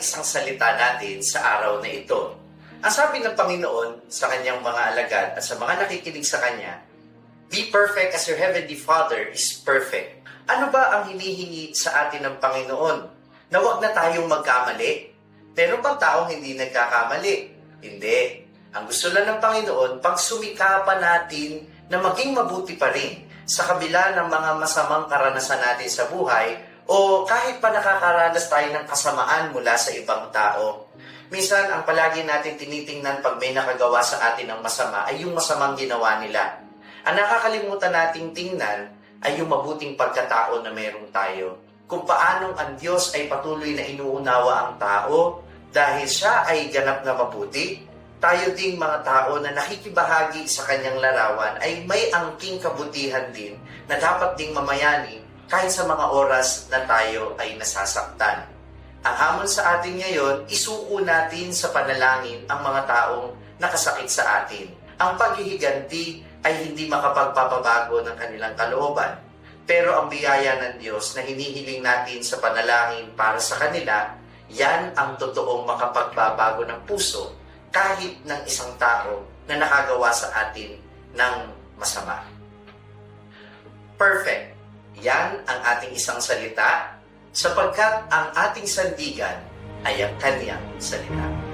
isang salita natin sa araw na ito. Ang sabi ng Panginoon sa kanyang mga alagad at sa mga nakikinig sa kanya, Be perfect as your heavenly Father is perfect. Ano ba ang hinihingi sa atin ng Panginoon? Na huwag na tayong magkamali? Pero pag taong hindi nagkakamali? Hindi. Ang gusto lang ng Panginoon, pag sumikapan natin na maging mabuti pa rin sa kabila ng mga masamang karanasan natin sa buhay o kahit pa nakakaranas tayo ng kasamaan mula sa ibang tao. Minsan, ang palagi natin tinitingnan pag may nakagawa sa atin ng masama ay yung masamang ginawa nila. Ang nakakalimutan nating tingnan ay yung mabuting pagkatao na meron tayo. Kung paanong ang Diyos ay patuloy na inuunawa ang tao dahil siya ay ganap na mabuti, tayo ding mga tao na nakikibahagi sa kanyang larawan ay may angking kabutihan din na dapat ding mamayani kahit sa mga oras na tayo ay nasasaktan. Ang hamon sa atin ngayon, isuko natin sa panalangin ang mga taong nakasakit sa atin. Ang paghihiganti ay hindi makapagpapabago ng kanilang kalooban. Pero ang biyaya ng Diyos na hinihiling natin sa panalangin para sa kanila, yan ang totoong makapagbabago ng puso kahit ng isang tao na nakagawa sa atin ng masama. Perfect. Yan ang ating isang salita sapagkat ang ating sandigan ay ang kanyang salita.